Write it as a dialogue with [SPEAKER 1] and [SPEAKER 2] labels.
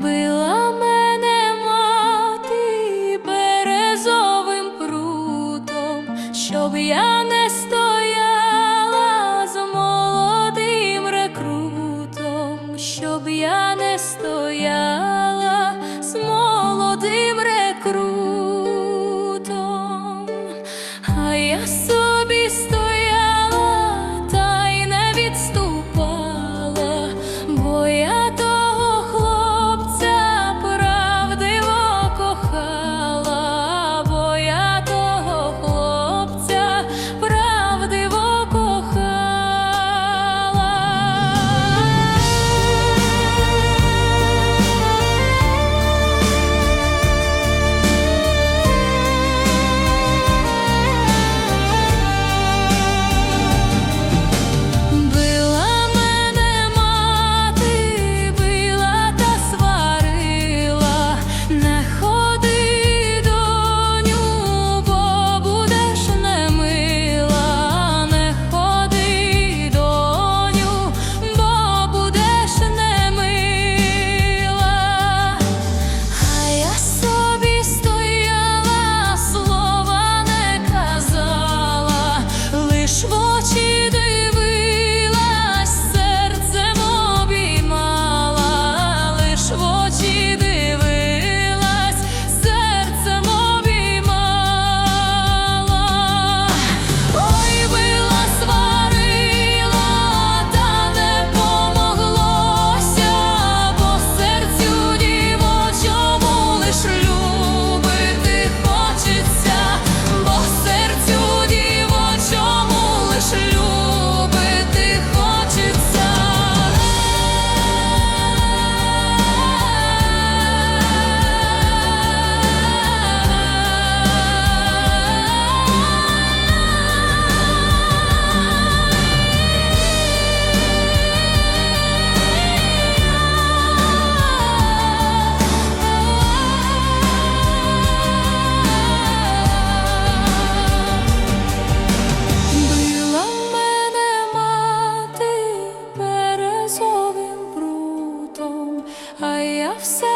[SPEAKER 1] била мене мати березовим прутом, щоб я не стояла з молодим рекрутом, щоб я не стояла. yourself say